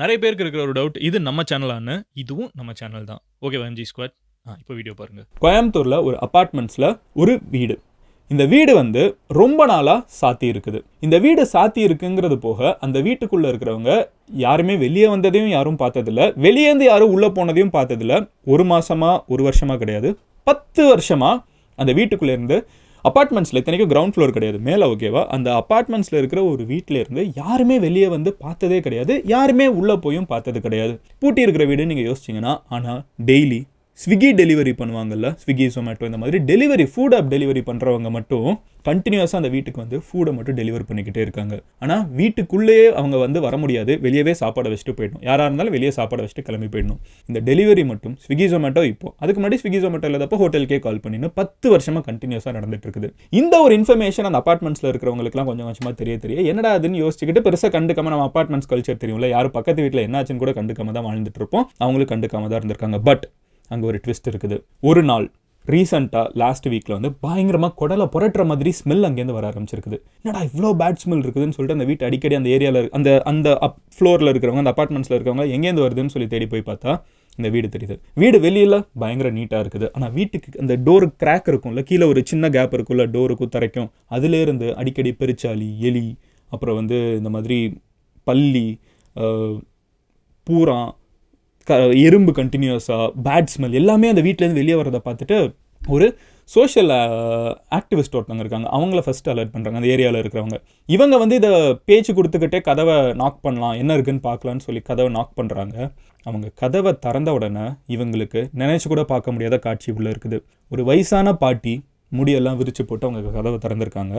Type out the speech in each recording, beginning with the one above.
நிறைய பேருக்கு இருக்கிற ஒரு டவுட் இது நம்ம சேனலான்னு இதுவும் நம்ம சேனல் தான். ஓகே வஞ்சி ஸ்குவாட் ஆ இப்போ வீடியோ பாருங்கள் கோயம்புத்தூரில் ஒரு அப்பார்ட்மெண்ட்ஸில் ஒரு வீடு. இந்த வீடு வந்து ரொம்ப நாளாக சாத்தி இருக்குது. இந்த வீடு சாத்தி இருக்குங்கிறது போக அந்த வீட்டுக்குள்ளே இருக்கிறவங்க யாருமே வெளியே வந்ததையும் யாரும் பார்த்ததில்ல. வெளியேந்து யாரும் உள்ளே போனதையும் பார்த்ததில்ல. ஒரு மாதமாக ஒரு வருஷமாக கிடையாது. பத்து வருஷமாக அந்த வீட்டுக்குள்ளேருந்து அப்பார்ட்மெண்ட்ஸில் இத்தனைக்கும் கிரவுண்ட் ஃப்ளோர் கிடையாது. மேலே ஓகேவா அந்த அப்பார்ட்மெண்ட்ஸில் இருக்கிற ஒரு வீட்டில் இருந்து யாருமே வெளியே வந்து பார்த்ததே கிடையாது. யாருமே உள்ளே போயும் பார்த்தது கிடையாது. பூட்டி இருக்கிற வீடு நீங்கள் யோசிச்சிங்கன்னா ஆனால் டெய்லி ஸ்விக்கி டெலிவரி பண்ணுவாங்கல்ல ஸ்விக்கி ஜொமேட்டோ இந்த மாதிரி டெலிவரி ஃபுட் ஆப் டெலிவரி பண்ணுறவங்க மட்டும் கண்டினியூஸாக அந்த வீட்டுக்கு வந்து ஃபுட்டை மட்டும் டெலிவரி பண்ணிக்கிட்டே இருக்காங்க. ஆனால் வீட்டுக்குள்ளேயே அவங்க வந்து வர முடியாது. வெளியவே சாப்பாடை வச்சுட்டு போயிடணும். யாராக இருந்தாலும் வெளியே சாப்பாடை வச்சுட்டு கிளம்பி போயிடணும். இந்த டெலிவரி மட்டும் ஸ்விக்கி ஜொமேட்டோ இப்போ. அதுக்கு முன்னாடி ஸ்விக்கி ஜொமேட்டோ இல்லாதப்போ ஹோட்டலுக்கே கால் பண்ணின்னு பத்து வருஷமாக கண்டினியூஸாக நடந்துட்டு இருக்குது. இந்த ஒரு இன்ஃபர்மேஷன் அந்த அப்பார்ட்மெண்ட்ஸில் இருக்கிறவங்களுக்குலாம் கொஞ்சம் கொஞ்சமாக தெரிய தெரிய என்னடா அதுன்னு யோசிச்சுக்கிட்டு பெருசாக கண்டுக்காம நம்ம அப்பார்ட்மெண்ட்ஸ் கல்ச்சர் தெரியும்ல யாரும் பக்கத்து வீட்டில் என்னாச்சுன்னு கூட கண்டுக்காம தான் வாழ்ந்துட்டு இருப்போம். அவங்களுக்கு கண்டுக்காம தான் இருந்திருக்காங்க. பட் அங்கே ஒரு ட்விஸ்ட் இருக்குது. ஒரு நாள் ரீசெண்டாக லாஸ்ட் வீக்கில் வந்து பயங்கரமாக குடலை புரட்டுற மாதிரி ஸ்மெல் அங்கேருந்து வர ஆரம்பிச்சிருக்குது. என்னடா இவ்வளோ பேட் ஸ்மெல் இருக்குதுன்னு சொல்லிட்டு அந்த வீட்டு அடிக்கடி அந்த ஏரியாவில் அந்த அந்த அப் ஃப்ளோரில் இருக்கிறவங்க அந்த அப்பார்ட்மெண்ட்ஸில் இருக்கிறவங்க எங்கேருந்து வருதுன்னு சொல்லி தேடி போய் பார்த்தா இந்த வீடு தெரியுது. வீடு வெளியில் பயங்கர நீட்டாக இருக்குது. ஆனால் வீட்டுக்கு அந்த டோர் கிராக் இருக்கும்ல கீழே ஒரு சின்ன கேப் இருக்கும்ல டோருக்கும் தரைக்கும். அதுலேருந்து அடிக்கடி பெருச்சாளி எலி அப்புறம் வந்து இந்த மாதிரி பல்லி அஹ், பூரா எறும்பு கண்டினியூஸாக பேட் ஸ்மெல் எல்லாமே அந்த வீட்டிலேருந்து வெளியே வரதை பார்த்துட்டு ஒரு சோஷியல் ஆக்டிவிஸ்ட் ஒருத்தவங்க இருக்காங்க. அவங்கள ஃபஸ்ட் அலர்ட் பண்ணுறாங்க அந்த ஏரியாவில் இருக்கிறவங்க. இவங்க வந்து இதை பேச்சு கொடுத்துக்கிட்டே கதவை நாக் பண்ணலாம் என்ன இருக்குன்னு பார்க்கலான்னு சொல்லி கதவை நாக் பண்ணுறாங்க அவங்க கதவை திறந்த உடனே இவங்களுக்கு நினைச்சு கூட பார்க்க முடியாத காட்சி உள்ளே இருக்குது. ஒரு வயசான பாட்டி முடியெல்லாம் விரித்து போட்டு அவங்க கதவை திறந்திருக்காங்க.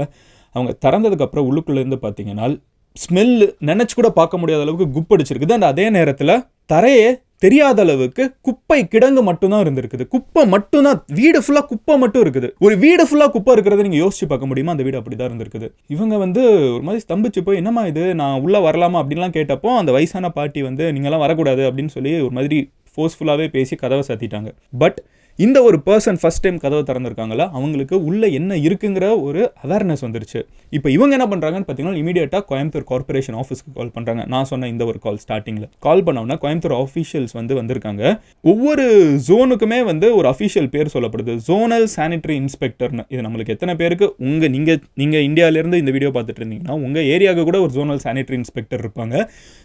அவங்க திறந்ததுக்கப்புறம் உள்ளுக்குள்ளேருந்து பார்த்தீங்கன்னா ஸ்மெல்லு நினச்சி கூட பார்க்க முடியாத அளவுக்கு குப்படிச்சிருக்குது அந்த அதே நேரத்தில் தரையே தெரியாத அளவுக்கு குப்பை கிடங்கு மட்டும்தான் இருந்திருக்குது. குப்பை மட்டும்தான் வீடு ஃபுல்லாக குப்பை மட்டும் இருக்குது. ஒரு வீடு ஃபுல்லாக குப்பை இருக்கிறத நீங்கள் யோசிச்சு பார்க்க முடியுமா? அந்த வீடு அப்படி தான் இருந்திருக்குது. இவங்க வந்து ஒரு மாதிரி ஸ்தம்பிச்சு போய் என்னம்மா இது? நான் உள்ளே வரலாமா? அப்படின்லாம் கேட்டப்போ அந்த வயசான பாட்டி வந்து நீங்களாம் வரக்கூடாது அப்படின்னு சொல்லி ஒரு மாதிரி ஃபோர்ஸ்ஃபுல்லாகவே பேசி கதவை சாத்திட்டாங்க. பட் இந்த ஒரு பர்சன் ஃபஸ்ட் டைம் கதவை திறந்துருக்காங்களா? அவங்களுக்கு உள்ளே என்ன இருக்குங்கிற ஒரு அவேர்னஸ் வந்துருச்சு. இப்போ இவங்க என்ன பண்ணுறாங்கன்னு பார்த்தீங்கன்னா இமீடியட்டாக கோயம்புத்தூர் கார்ப்பரேஷன் ஆஃபீஸ்க்கு கால் பண்ணுறாங்க நான் சொன்ன இந்த ஒரு கால் ஸ்டார்டிங்கில் கால் பண்ணோன்னா கோயம்புத்தூர் ஆஃபீஷியல்ஸ் வந்து வந்திருக்காங்க. ஒவ்வொரு ஜோனுக்குமே வந்து ஒரு அஃபிஷியல் பேர் சொல்லப்படுது. ஜோனல் சானிட்டரி இன்ஸ்பெக்டர்னு இது நம்மளுக்கு எத்தனை பேருக்கு? உங்கள் நீங்கள் நீங்கள் இந்தியாவிலேருந்து இந்த வீடியோ பார்த்துட்டு இருந்தீங்கன்னா உங்கள் ஏரியாவுக்கு கூட ஒரு ஜோனல் சானிட்டரி இன்ஸ்பெக்டர் இருப்பாங்க.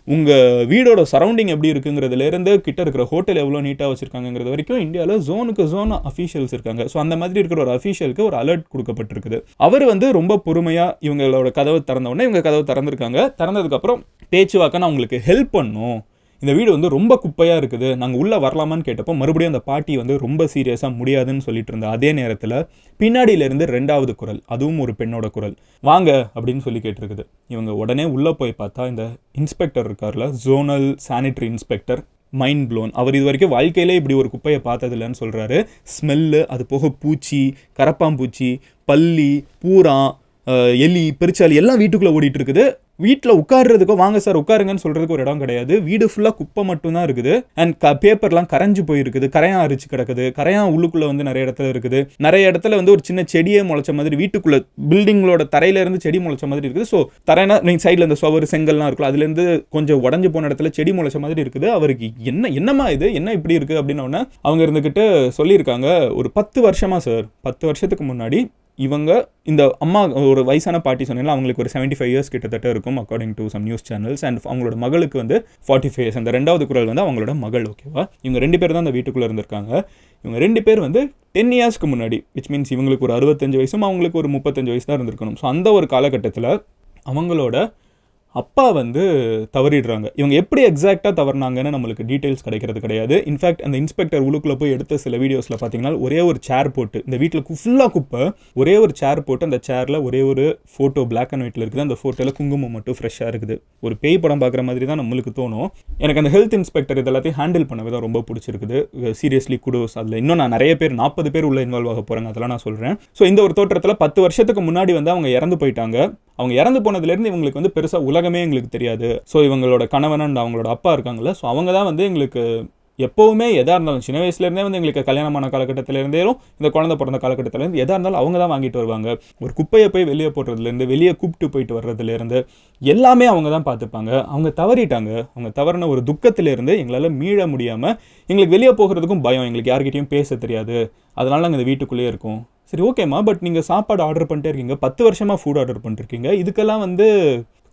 உங்கள் வீடோட சரௌண்டிங் எப்படி இருக்குங்கிறதுலேருந்து கிட்ட இருக்கிற ஹோட்டல் எவ்வளோ நீட்டாக வச்சுருக்காங்கிறது வரைக்கும் இந்தியாவில் ஜோனுக்கு ஜோன் அஃபீஷியல்ஸ் இருக்காங்க. ஸோ அந்த மாதிரி இருக்கிற ஒரு அஃபீஷியலுக்கு ஒரு அலர்ட் கொடுக்கப்பட்டிருக்குது. அவர் வந்து ரொம்ப பொறுமையாக இவங்களோட கதவை திறந்த உடனே இவங்க கதவை திறந்துருக்காங்க. திறந்ததுக்கப்புறம் பேச்சுவாக்க நான் உங்களுக்கு ஹெல்ப் பண்ணும். இந்த வீடு வந்து ரொம்ப குப்பையாக இருக்குது. நாங்கள் உள்ளே வரலாமான்னு கேட்டப்போ மறுபடியும் அந்த பாட்டி வந்து ரொம்ப சீரியஸாக முடியாதுன்னு சொல்லிட்டு இருந்த. அதே நேரத்தில் பின்னாடியிலேருந்து ரெண்டாவது குரல் அதுவும் ஒரு பெண்ணோட குரல். வாங்க அப்படின்னு சொல்லி கேட்டிருக்குது. இவங்க உடனே உள்ளே போய் பார்த்தா இந்த இன்ஸ்பெக்டர் இருக்கார்ல zonal sanitary inspector mind blown அவர் இது வரைக்கும் வாழ்க்கையிலே இப்படி ஒரு குப்பையை பார்த்ததில்லன்னு சொல்கிறாரு ஸ்மெல்லு அது போக பூச்சி கரப்பாம்பூச்சி பல்லி பூரா எலி பெருச்சாலி எல்லாம் வீட்டுக்குள்ளே ஓடிட்டு இருக்குது வீட்டில் உட்காடுறதுக்கோ வாங்க சார் உட்காருங்கன்னு சொல்கிறதுக்கு ஒரு இடம் கிடையாது. வீடு ஃபுல்லாக குப்பை மட்டும்தான் இருக்குது. அண்ட் க பேப்பர்லாம் கரைஞ்சு போயிருக்குது. கரையான் அரிச்சு கிடக்குது. கரையான் உள்ளுக்குள்ளே வந்து நிறைய இடத்துல இருக்குது. நிறைய இடத்துல வந்து ஒரு சின்ன செடியே முளைச்ச மாதிரி வீட்டுக்குள்ளே பில்டிங்களோட தரையிலேருந்து செடி முளைச்ச மாதிரி இருக்குது. ஸோ தரையினா நீங்கள் சைடில் இந்த சுவர் செங்கல்லாம் இருக்குல்ல அதுலேருந்து கொஞ்சம் உடஞ்சு போன இடத்துல செடி முளைச்ச மாதிரி இருக்குது. அவருக்கு என்ன என்னம்மா இது? என்ன இப்படி இருக்குது அப்படின்னோடனே அவங்க இருந்துக்கிட்டு சொல்லியிருக்காங்க ஒரு பத்து வருஷமா சார் பத்து வருஷத்துக்கு முன்னாடி இவங்க இந்த அம்மா ஒரு வயசான பாட்டி சொன்னீங்களா அவங்களுக்கு ஒரு 75 ஃபைவ் இயர்ஸ் கிட்டத்தட்ட இருக்கும் according to some news channels and அவங்களோட மகளுக்கு வந்து ஃபார்ட்டி ஃபைவ் இயர்ஸ் அந்த ரெண்டாவது குரல் வந்து அவங்களோட மகள் ஓகேவா இவங்க ரெண்டு பேர் தான் அந்த வீட்டுக்குள்ளே இருந்திருக்காங்க. இவங்க ரெண்டு பேர் வந்து டென் இயர்ஸ்க்கு முன்னாடி விச் மீன்ஸ் இவங்களுக்கு ஒரு அறுபத்தஞ்சு வயசும் அவங்களுக்கு ஒரு முப்பத்தஞ்சு வயசு தான் இருந்திருக்கணும். ஸோ அந்த ஒரு காலகட்டத்தில் அவங்களோட அப்பா வந்து தவறிடுறாங்க. இவங்க எப்படி எக்ஸாக்டாக தவறுனாங்கன்னு நம்மளுக்கு டீட்டெயில்ஸ் கிடைக்கிறது கிடையாது. இன்ஃபேக்ட் அந்த இன்ஸ்பெக்டர் உள்ளுக்குள்ளே போய் எடுத்த சில வீடியோஸில் பார்த்தீங்கன்னா ஒரே ஒரு சேர் போட்டு இந்த வீட்டில் ஃபுல்லாக குப்பை ஒரே ஒரு சேர் போட்டு அந்த சேரில் ஒரே ஒரு ஃபோட்டோ பிளாக் அண்ட் ஒயிட்டில் இருக்குது. அந்த ஃபோட்டோவில் குங்குமம் மட்டும் ஃப்ரெஷ்ஷாக இருக்குது. ஒரு பேய் படம் பார்க்குற மாதிரி தான் நம்மளுக்கு தோணும். எனக்கு அந்த ஹெல்த் இன்ஸ்பெக்டர் இது எல்லாத்தையும் ஹேண்டில் பண்ணவே தான் ரொம்ப பிடிச்சிருக்குது. சீரியஸ்லி குடோஸ் அதில் இன்னும் நான் நிறைய பேர் நாற்பது பேர் உள்ள இன்வால்வ் ஆக போகிறாங்க அதெல்லாம் நான் சொல்கிறேன் ஸோ இந்த ஒரு தோற்றத்தில் பத்து வருஷத்துக்கு முன்னாடி வந்து அவங்க இறந்து போயிட்டாங்க. அவங்க இறந்து போனதுலேருந்து இவங்களுக்கு வந்து பெருசாக உலகமே எங்களுக்கு தெரியாது. ஸோ இவங்களோட கணவன் அண்ட் அவங்களோட அப்பா இருக்காங்கல்ல ஸோ அவங்க தான் வந்து எங்களுக்கு எப்போவுமே எதாக இருந்தாலும் சின்ன வயசுலேருந்தே வந்து எங்களுக்கு கல்யாணமான காலகட்டத்திலேருந்தேலும் இந்த குழந்தை பிறந்த காலகட்டத்திலேருந்து எதாக இருந்தாலும் அவங்க தான் வாங்கிட்டு வருவாங்க. ஒரு குப்பையை போய் வெளியே போடுறதுலேருந்து வெளியே கூப்பிட்டு போயிட்டு வர்றதுலேருந்து எல்லாமே அவங்க தான் பார்த்துப்பாங்க. அவங்க தவறிட்டாங்க. அவங்க தவறின ஒரு துக்கத்திலேருந்து எங்களால் மீள முடியாமல் எங்களுக்கு வெளியே போகிறதுக்கும் பயம். எங்களுக்கு யார்கிட்டையும் பேச தெரியாது. அதனால் நாங்கள் இந்த வீட்டுக்குள்ளேயே இருக்கோம். சரி ஓகேம்மா பட் நீங்கள் சாப்பாடு ஆர்டர் பண்ணிட்டே இருக்கீங்க. பத்து வருஷமாக ஃபுட் ஆர்டர் பண்ணிருக்கீங்க இதுக்கெல்லாம் வந்து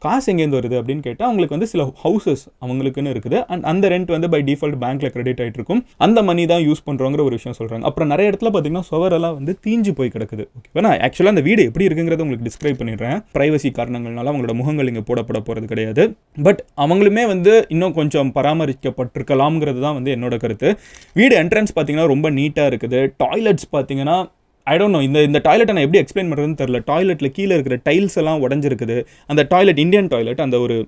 காசு எங்கேருந்து வருது அப்படின்னு கேட்டால் அவங்களுக்கு வந்து சில ஹவுசஸ் அவங்களுக்குன்னு இருக்குது. அண்ட் அந்த ரெண்ட் வந்து பை டிஃபால்ட் பேங்க்கில் கிரெடிட் ஆகிட்டு இருக்கும். அந்த மணி தான் யூஸ் பண்ணுறோங்கிற ஒரு விஷயம் சொல்கிறாங்க அப்புறம் நிறைய இடத்துல பார்த்தீங்கன்னா சுவரெல்லாம் வந்து தீஞ்சு போய் கிடக்குது. ஓகே நான் ஆக்சுவலாக அந்த வீடு எப்படி இருக்குங்கிறத உங்களுக்கு டிஸ்கிரைப் பண்ணிடுறேன். ப்ரைவசி காரணங்கள்னால அவங்களோட முகங்கள் இங்கே போடப்பட போகிறது கிடையாது. பட் அவங்களுமே வந்து இன்னும் கொஞ்சம் பராமரிக்கப்பட்டிருக்கலாம்ங்கிறது தான் வந்து என்னோட கருத்து. வீடு என்ட்ரன்ஸ் பார்த்தீங்கன்னா ரொம்ப நீட்டாக இருக்குது. டாய்லெட்ஸ் பார்த்தீங்கன்னா ஐ டோன்ட் நோ இந்த இந்த டாய்லெட்டை நான் எப்படி எக்ஸ்பிளைன் பண்ணுறதுன்னு தெரில டாய்லெட்டில் கீழே இருக்கிற டைல்ஸ் எல்லாம் உடஞ்சிருக்குது. அந்த டாய்லெட் இந்தியன் டாய்லெட் அந்த ஒரு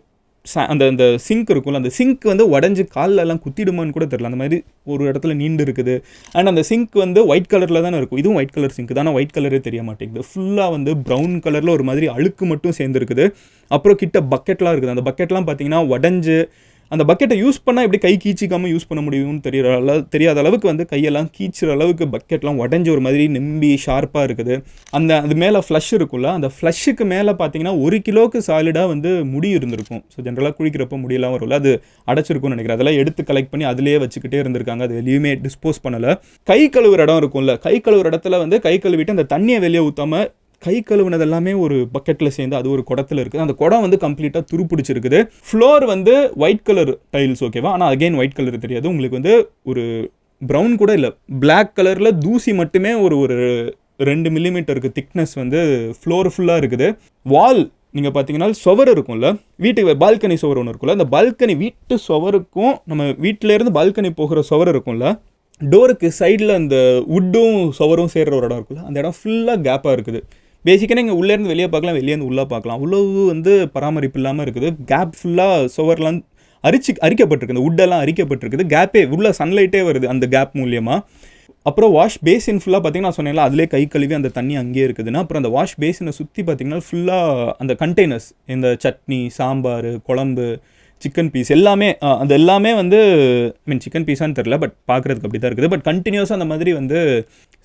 ச- அந்த அந்த சிங்க் இருக்கும்ல அந்த சிங்க் வந்து உடஞ்சி காலில் எல்லாம் குத்திடுமான்னு கூட தெரில அந்த மாதிரி ஒரு இடத்துல நீண்டு இருக்குது. அண்ட் அந்த சிங்க் வந்து ஒயிட் கலரில் தானே இருக்கும். இதுவும் ஒயிட் கலர் சிங்க் தானே. ஒயிட் கலரே தெரிய மாட்டேங்குது. ஃபுல்லாக வந்து ப்ரௌன் கலரில் ஒரு மாதிரி அழுக்கு மட்டும் சேர்ந்துருக்குது. அப்புறம் கிட்ட பக்கெட்லாம் இருக்குது. அந்த பக்கெட்லாம் பார்த்தீங்கன்னா உடஞ்சு அந்த பக்கெட்டை யூஸ் பண்ணால் எப்படி கை கீச்சிக்காமல் யூஸ் பண்ண முடியும்னு தெரியற அளவு தெரியாத அளவுக்கு வந்து கையெல்லாம் கீச்சுற அளவுக்கு பக்கெட்லாம் உடஞ்சி ஒரு மாதிரி நிம்பி ஷார்ப்பாக இருக்குது. அந்த அது மேலே ஃப்ளஷ் இருக்குல்ல அந்த ஃப்ளஷ்ஷுக்கு மேலே பார்த்தீங்கன்னா ஒரு கிலோவுக்கு சாலிடாக வந்து முடி இருந்திருக்கும். ஸோ ஜென்ரலாக குளிக்கிறப்போ முடியெல்லாம் வரும்ல அது அடைச்சிருக்கும்னு நினைக்கிறேன். அதெல்லாம் எடுத்து கலெக்ட் பண்ணி அதிலேயே வச்சுக்கிட்டே இருந்திருக்காங்க அது வெளியுமே டிஸ்போஸ் பண்ணலை. கை கழுவுற இடம் இருக்கும்ல கை கழுவுற இடத்துல வந்து கை கழுவிட்டு அந்த தண்ணியை வெளியே ஊற்றாம கை கழுவுனது எல்லாமே ஒரு பக்கெட்டில் சேர்ந்து அது ஒரு குடத்தில் இருக்குது. அந்த குடம் வந்து கம்ப்ளீட்டாக துருப்பிடிச்சிருக்குது. ஃப்ளோர் வந்து ஒயிட் கலர் டைல்ஸ் ஓகேவா ஆனால் அகைன் ஒயிட் கலர் தெரியாது. உங்களுக்கு வந்து ஒரு ப்ரௌன் கூட இல்லை. பிளாக் கலரில் தூசி மட்டுமே ஒரு ஒரு ரெண்டு மில்லிமீட்டருக்கு திக்னஸ் வந்து ஃப்ளோர் ஃபுல்லாக இருக்குது. வால் நீங்கள் பார்த்தீங்கன்னா சுவர் இருக்கும்ல. வீட்டுக்கு பால்கனி சுவர் ஒன்று இருக்கும்ல. அந்த பால்கனி வீட்டு சுவருக்கும் நம்ம வீட்டிலேருந்து பால்கனி போகிற சுவர் இருக்கும்ல. டோருக்கு சைடில் அந்த உட்டும் சுவரும் சேர்கிற ஒரு இடம் இருக்குல்ல. அந்த இடம் ஃபுல்லாக கேப்பாக இருக்குது. பேசிக்காக நீங்கள் உள்ளேருந்து வெளியே பார்க்கலாம் வெளியேருந்து உள்ளே பார்க்கலாம். அவ்வளவு வந்து பராமரிப்பு இல்லாமல் இருக்குது. கேப் ஃபுல்லாக சுவர்லாம் அரிச்சு அரிக்கப்பட்டிருக்கு. இந்த உட்டெல்லாம் அரிக்கப்பட்டிருக்குது. கேப்பே உள்ள சன்லைட்டே வருது அந்த கேப் மூலியமாக அப்புறம் வாஷ் பேசின் ஃபுல்லாக பார்த்தீங்கன்னா நான் சொன்னேன்ல அதிலே கை கழுவி அந்த தண்ணி அங்கேயே இருக்குதுன்னா அப்புறம் அந்த வாஷ் பேசினை சுற்றி பார்த்தீங்கன்னா ஃபுல்லாக அந்த கண்டெய்னர்ஸ் இந்த சட்னி சாம்பார் குழம்பு சிக்கன் பீஸ் எல்லாமே அது எல்லாமே வந்து ஐ மீன் சிக்கன் பீஸான்னு தெரில பட் பார்க்குறதுக்கு அப்படி தான் இருக்குது பட் கண்டினியூஸாக அந்த மாதிரி வந்து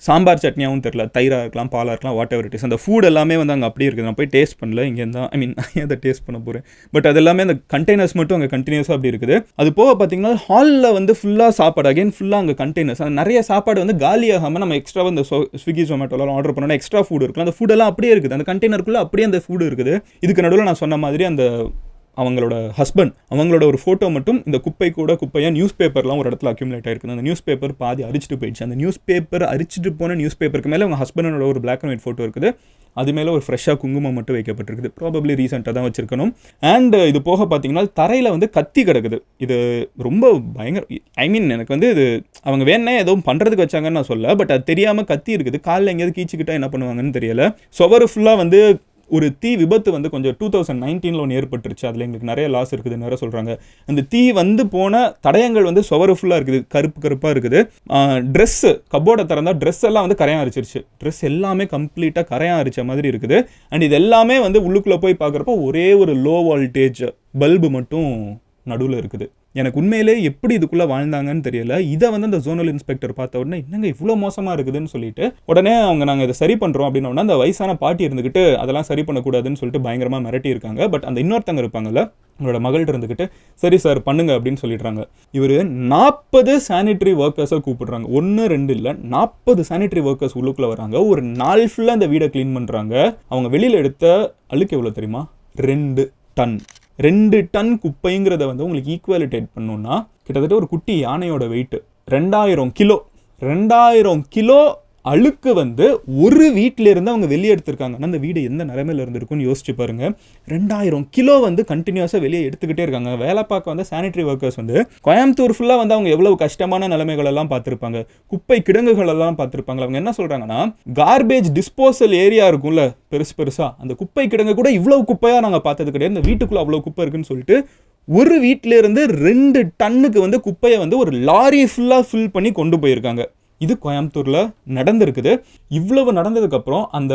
சாம்பார் சட்னியாகவும் தெரில தயிராக இருக்கலாம் பாலாக இருக்கலாம் வாட் எவர் இட் இஸ் அந்த ஃபுட் எல்லாமே வந்து அங்கே அப்படியே இருக்குது நான் போய் டேஸ்ட் பண்ணல இங்கே தான் ஐ மீன் நான் அதை டேஸ்ட் பண்ண போகிறேன் பட் அது எல்லாமே அந்த கண்டெய்னர்ஸ் மட்டும் அங்கே கண்டினியூஸாக அப்படி இருக்குது. அது போக பார்த்தீங்கன்னா ஹாலில் வந்து ஃபுல்லாக சாப்பாடு. அகைன் ஃபுல்லாக அங்கே கண்டெய்னர்ஸ் அந்த நிறைய சாப்பாடு வந்து காலியாகாமல் நம்ம எக்ஸ்ட்ரா வந்து ஸ்விக்கி ஜொமேட்டோலாம் ஆர்டர் பண்ணால் எக்ஸ்ட்ரா ஃபுட் இருக்கும். அந்த ஃபுட் எல்லாம் அப்படியே இருக்குது. அந்த கண்டெய்னருக்குள்ளே அப்படியே அந்த ஃபுட் இருக்குது. இதுக்கு நடுவில் நான் சொன்ன மாதிரி அந்த அவங்களோட ஹஸ்பண்ட் அவங்களோட ஒரு ஃபோட்டோ மட்டும் இந்த குப்பை கூட குப்பையாக நியூஸ் பேப்பர்லாம் ஒரு இடத்துல அக்யூமுலேட் ஆயிருக்குது. அந்த நியூஸ் பேப்பர் பாதி அரிச்சிட்டு போயிடுச்சு. அந்த நியூஸ் பேப்பர் அரிச்சிட்டு போன நியூஸ் பேப்பருக்கு மேலே அவங்க ஹஸ்பண்டோட ஒரு பிளாக் அண்ட் ஒயிட் ஃபோட்டோ இருக்குது. அது மேலே ஒரு ஃப்ரெஷ்ஷாக குங்குமம் மட்டும் வைக்கப்பட்டிருக்குது. ப்ராபப்ளி ரீசெண்டாக தான் வச்சிருக்கணும். அண்ட் இது போக பார்த்தீங்கன்னா தரையில் வந்து கத்தி கிடக்குது. இது ரொம்ப பயங்கர ஐ மீன் எனக்கு வந்து இது அவங்க வேணே எதுவும் பண்ணுறதுக்கு வச்சாங்கன்னு நான் சொல்ல பட் அது தெரியாமல் கத்தி இருக்குது. காலில் எங்கேயாவது கீச்சிக்கிட்டா என்ன பண்ணுவாங்கன்னு தெரியல. சுவர் ஃபுல்லாக வந்து ஒரு தீ விபத்து வந்து கொஞ்சம் டூ தௌசண்ட் நைன்டீனில் ஒன்று ஏற்பட்டுருச்சு. அதில் எங்களுக்கு நிறைய லாஸ் இருக்குதுன்னு வேறு சொல்கிறாங்க அந்த தீ வந்து போன தடயங்கள் வந்து சுவரு ஃபுல்லாக இருக்குது கருப்பு கருப்பாக இருக்குது. ட்ரெஸ்ஸு கப்போர்டை திறந்தா ட்ரெஸ் எல்லாம் வந்து கரையான் அரிச்சிருச்சு ட்ரெஸ் எல்லாமே கம்ப்ளீட்டாக கரையாக அரிச்ச மாதிரி இருக்குது. அண்ட் இது எல்லாமே வந்து உள்ளுக்குள்ளே போய் பார்க்குறப்போ ஒரே ஒரு லோ வோல்டேஜ் பல்பு மட்டும் நடுவில் இருக்குது. எனக்கு உண்மையிலே எப்படி இதுக்குள்ளே வாழ்ந்தாங்கன்னு தெரியல. இதை வந்து அந்த ஜோனல் இன்ஸ்பெக்டர் பார்த்த உடனே என்னங்க இவ்வளோ மோசமாக இருக்குதுன்னு சொல்லிட்டு உடனே அவங்க நாங்கள் இதை சரி பண்ணுறோம் அப்படின்னா அந்த வயசான பாட்டி இருந்துக்கிட்டு அதெல்லாம் சரி பண்ணக்கூடாதுன்னு சொல்லிட்டு பயங்கரமாக மிரட்டி இருக்காங்க. பட் அந்த இன்னொருத்தங்க இருப்பாங்கல்ல உங்களோட மகள்கிட்ட இருந்துக்கிட்டு சரி சார் பண்ணுங்க அப்படின்னு சொல்லிடுறாங்க. இவர் நாற்பது சானிட்டரி ஒர்க்கர்ஸை கூப்பிடுறாங்க. ஒன்று ரெண்டு இல்லை நாற்பது சானிட்டரி ஒர்க்கர்ஸ் உள்ளுக்குள்ளே வராங்க. ஒரு நாள் ஃபுல்லாக அந்த வீடை க்ளீன் பண்ணுறாங்க அவங்க வெளியில் எடுத்த அழுக்கு எவ்வளோ தெரியுமா? ரெண்டு டன். ரெண்டு டன் குப்பைங்கிறத வந்து உங்களுக்கு ஈக்குவலிட்டேட் பண்ணணும்னா கிட்டத்தட்ட ஒரு குட்டி யானையோட வெயிட்டு ரெண்டாயிரம் கிலோ. ரெண்டாயிரம் கிலோ அழுக்கு வந்து ஒரு வீட்டிலேருந்து அவங்க வெளியே எடுத்திருக்காங்கன்னா அந்த வீடு எந்த நிலைமையில இருந்திருக்குன்னு யோசிச்சு பாருங்க. ரெண்டாயிரம் கிலோ வந்து கண்டினியூஸாக வெளியே எடுத்துக்கிட்டே இருக்காங்க. வேலை பார்க்க வந்து சானிட்டரி ஒர்க்கர்ஸ் வந்து கோயம்புத்தூர் ஃபுல்லாக வந்து அவங்க எவ்வளவு கஷ்டமான நிலைமைகள் எல்லாம் பார்த்துருப்பாங்க. குப்பை கிடங்குகள் எல்லாம் பார்த்துருப்பாங்க. அவங்க என்ன சொல்றாங்கன்னா கார்பேஜ் டிஸ்போசல் ஏரியா இருக்கும்ல பெருசு பெருசாக அந்த குப்பை கிடங்கு கூட இவ்வளவு குப்பையாக நாங்கள் பார்த்தது கிடையாது. இந்த வீட்டுக்குள்ள அவ்வளவு குப்பை இருக்குன்னு சொல்லிட்டு ஒரு வீட்டிலேருந்து ரெண்டு டன்னுக்கு வந்து குப்பையை வந்து ஒரு லாரி ஃபுல்லாக ஃபில் பண்ணி கொண்டு போயிருக்காங்க. இது கோயம்புத்தூரில் நடந்திருக்குது. இவ்வளவு நடந்ததுக்கப்புறம் அந்த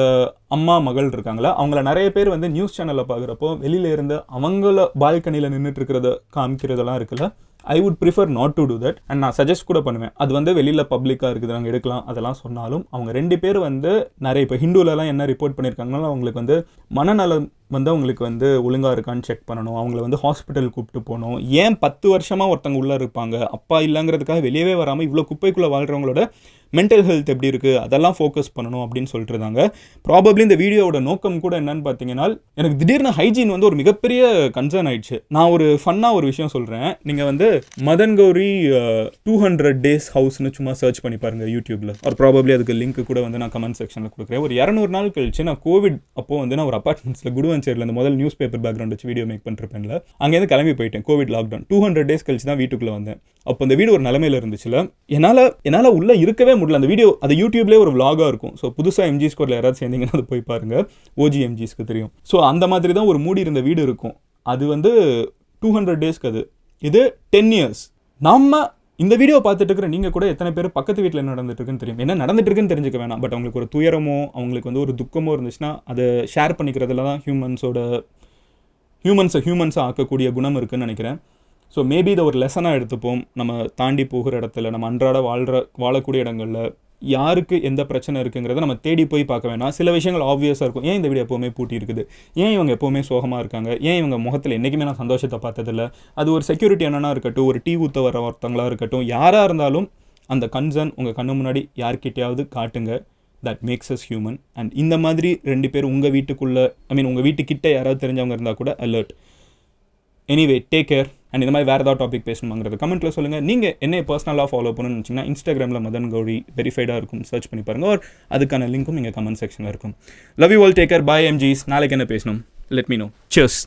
அம்மா மகள் இருக்காங்களா? அவங்கள நிறைய பேர் வந்து நியூஸ் சேனலில் பார்க்குறப்போ வெளியில இருந்து அவங்கள பால்கனியில் நின்றுட்டு இருக்கிறத காமிக்கிறதெல்லாம் இருக்குல்ல? I would prefer not to do that and நான் சஜஸ்ட் கூட பண்ணுவேன். அது வந்து வெளியில் பப்ளிக்காக இருக்குது நாங்கள் எடுக்கலாம் அதெல்லாம் சொன்னாலும் அவங்க ரெண்டு பேர் வந்து நிறைய இப்போ ஹிந்துலலாம் என்ன ரிப்போர்ட் பண்ணியிருக்காங்கன்னா அவங்களுக்கு வந்து மனநலம் வந்து அவங்களுக்கு வந்து ஒழுங்காக இருக்கான்னு செக் பண்ணணும். அவங்கள வந்து ஹாஸ்பிட்டல் கூப்பிட்டு போகணும். ஏன் பத்து வருஷமாக ஒருத்தவங்க உள்ளே இருப்பாங்க? அப்பா இல்லைங்கிறதுக்காக வெளியவே வராமல் இவ்வளோ குப்பைக்குள்ளே வாழ்கிறவங்களோட மென்டல் ஹெல்த் எப்படி இருக்குது அதெல்லாம் ஃபோக்கஸ் பண்ணணும் அப்படின்னு சொல்லிட்டு இருந்தாங்க. ப்ராபப்ளி இந்த வீடியோவோட நோக்கம் கூட என்னன்னு பார்த்தீங்கன்னா எனக்கு திடீர்னு ஹைஜீன் வந்து ஒரு மிகப்பெரிய கன்சர்ன் ஆயிடுச்சு. நான் ஒரு ஃபன்னாக ஒரு விஷயம் சொல்கிறேன் நீங்கள் வந்து Madan Gowri two hundred days ஹவுஸ்னு சும்மா சர்ச் பண்ணி பாருங்கள் யூடியூப்பில் ஒரு ப்ராபப்ளி அதுக்கு லிங்க் கூட வந்து நான் கமெண்ட் செக்ஷனில் கொடுக்குறேன். ஒரு இரநூறு நாள் கழிச்சு நான் கோவிட் அப்போது வந்து நான் ஒரு அப்பார்ட்மெண்ட்ஸில் குடுவஞ்சேரியில் இந்த முதல் நியூஸ் பேப்பர் பேக்ரவுண்ட் வச்சு வீடியோ மேக் பண்ணிருப்பேன்ல அங்கேருந்து கிளம்பி போயிட்டேன் Covid lockdown two hundred days கழிச்சு தான் வீட்டுக்குள்ளே வந்தேன். அப்போ இந்த வீடு ஒரு நிலமையில இருந்துச்சுல என்னால் என்னால் உள்ளே இருக்கவே முடியல. அந்த வீடியோ அது யூடியூப்லேயே ஒரு விலாகாக இருக்கும். ஸோ புதுசாக எம்ஜி ஸ்கோரில் யாராவது சேர்ந்தீங்கன்னா அது போய் பாருங்க. ஓஜி எம்ஜிஸ்க்கு தெரியும். ஸோ அந்த மாதிரி தான் ஒரு மூடி இருந்த வீடு இருக்கும். அது வந்து டூ ஹண்ட்ரட் டேஸ்க்கு அது. இது டென் இயர்ஸ் நம்ம இந்த வீடியோ பார்த்துட்டு இருக்கிற நீங்கள் கூட எத்தனை பேர் பக்கத்து வீட்டில் என்ன நடந்துட்டுருக்குன்னு தெரியும். என்ன நடந்துட்டுருக்குன்னு தெரிஞ்சுக்க வேணாம். பட் அவங்களுக்கு ஒரு துயரமோ அவங்களுக்கு வந்து ஒரு துக்கமோ இருந்துச்சுன்னா அதை ஷேர் பண்ணிக்கிறதுல தான் ஹியூமன்ஸோட ஹியூமன்ஸை ஹியூமன்ஸாக ஆக்கக்கூடிய குணம் இருக்குதுன்னு நினைக்கிறேன். ஸோ மேபி இதை ஒரு லெசனாக எடுத்துப்போம். நம்ம தாண்டி போகிற இடத்துல நம்ம அன்றாட வாழ்கிற வாழக்கூடிய இடங்களில். யாருக்கு எந்த பிரச்சனை இருக்குங்கிறத நம்ம தேடி போய் பார்க்க வேணாம். சில விஷயங்கள் ஆப்வியஸாக இருக்கும். ஏன் இந்த வீடு எப்போவுமே பூட்டி இருக்குது ஏன் இவங்க எப்போவுமே சோகமாக இருக்காங்க? ஏன் இவங்க முகத்தில் என்றைக்குமே நான் சந்தோஷத்தை பார்த்ததில்ல? அது ஒரு செக்யூரிட்டி என்னன்னா இருக்கட்டும் ஒரு டீ ஊற்ற வர ஒருத்தங்களாக இருக்கட்டும் யாராக இருந்தாலும் அந்த கன்சர்ன் உங்கள் கண்ணு முன்னாடி யார்கிட்டையாவது காட்டுங்க. That makes us human and இந்த மாதிரி ரெண்டு பேர் உங்கள் வீட்டுக்குள்ளே ஐ மீன் உங்கள் வீட்டுக்கிட்ட யாராவது தெரிஞ்சவங்க இருந்தால் கூட alert anyway take care and இந்த மாதிரி வேறு ஏதாவது டாபிக் பேசணுமாங்கிறது கமெண்ட்டில் சொல்லுங்கள் நீங்கள் என்ன பர்சனலாக ஃபாலோ பண்ணணும்னு நினச்சிங்கன்னா இன்ஸ்டாகிராமில் மதன் கௌரி வெரிஃபைடாக இருக்கும். சர்ச் பண்ணி பாருங்கள் ஒரு அதுக்கான லிங்க்கும் இங்கே கமெண்ட் செக்ஷனில் இருக்கும். Love you all take care bye எம்ஜிஸ் நாளைக்கு என்ன பேசணும்? Let me no cheers